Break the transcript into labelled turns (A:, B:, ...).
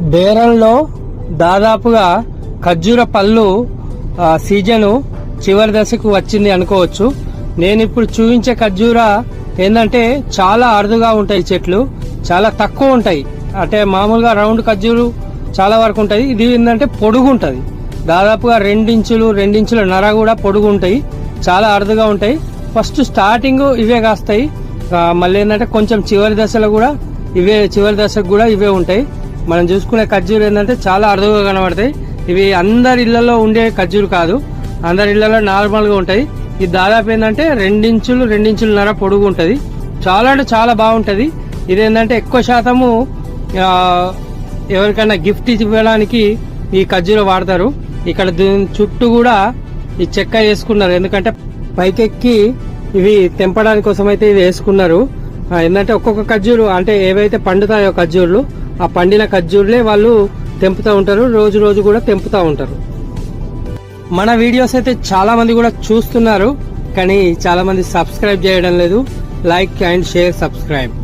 A: బేరంలో దాదాపుగా ఖర్జూర పళ్ళు సీజను చివరి దశకు వచ్చింది అనుకోవచ్చు. నేను ఇప్పుడు చూపించే ఖర్జూర ఏంటంటే చాలా అరుదుగా ఉంటాయి చెట్లు. చాలా తక్కువ ఉంటాయి. అంటే మామూలుగా రౌండ్ ఖర్జూరు చాలా వరకు ఉంటుంది ఇది ఏంటంటే పొడుగు ఉంటుంది. దాదాపుగా రెండించులు రెండించుల నర కూడా పొడుగు ఉంటాయి. చాలా అరుదుగా ఉంటాయి. ఫస్ట్ స్టార్టింగ్ ఇవే కాస్తాయి. మళ్ళీ ఏంటంటే కొంచెం చివరి దశలో కూడా ఇవే చివరి దశకు కూడా ఇవే ఉంటాయి. మనం చూసుకునే ఖర్జూరు ఏంటంటే చాలా అరుదుగా కనబడతాయి. ఇవి అందరి ఇళ్ళలో ఉండే ఖర్జూరు కాదు. అందరి ఇళ్ళలో నార్మల్గా ఉంటాయి. ఇది దాదాపు ఏంటంటే రెండించులు రెండించులన్నర పొడుగు ఉంటుంది. చాలా అంటే చాలా బాగుంటుంది. ఇదేంటంటే ఎక్కువ శాతము ఎవరికైనా గిఫ్ట్ ఇవ్వడానికి ఈ ఖర్జూరు వాడతారు. ఇక్కడ దీని చుట్టూ కూడా ఈ చెక్క వేసుకున్నారు. ఎందుకంటే పైకెక్కి ఇవి తెంపడానికి కోసం అయితే ఇవి వేసుకున్నారు. ఏంటంటే ఒక్కొక్క ఖర్జూరు అంటే ఏవైతే పండుతాయో ఖర్జూర్లు ఆ పండిన ఖర్జూర్లే వాళ్ళు తెంపుతూ ఉంటారు రోజు రోజు కూడా తెంపుతూ ఉంటారు. మన వీడియోస్ అయితే చాలా మంది కూడా చూస్తున్నారు కానీ చాలా మంది సబ్స్క్రైబ్ చేయడం లేదు. Like and share subscribe.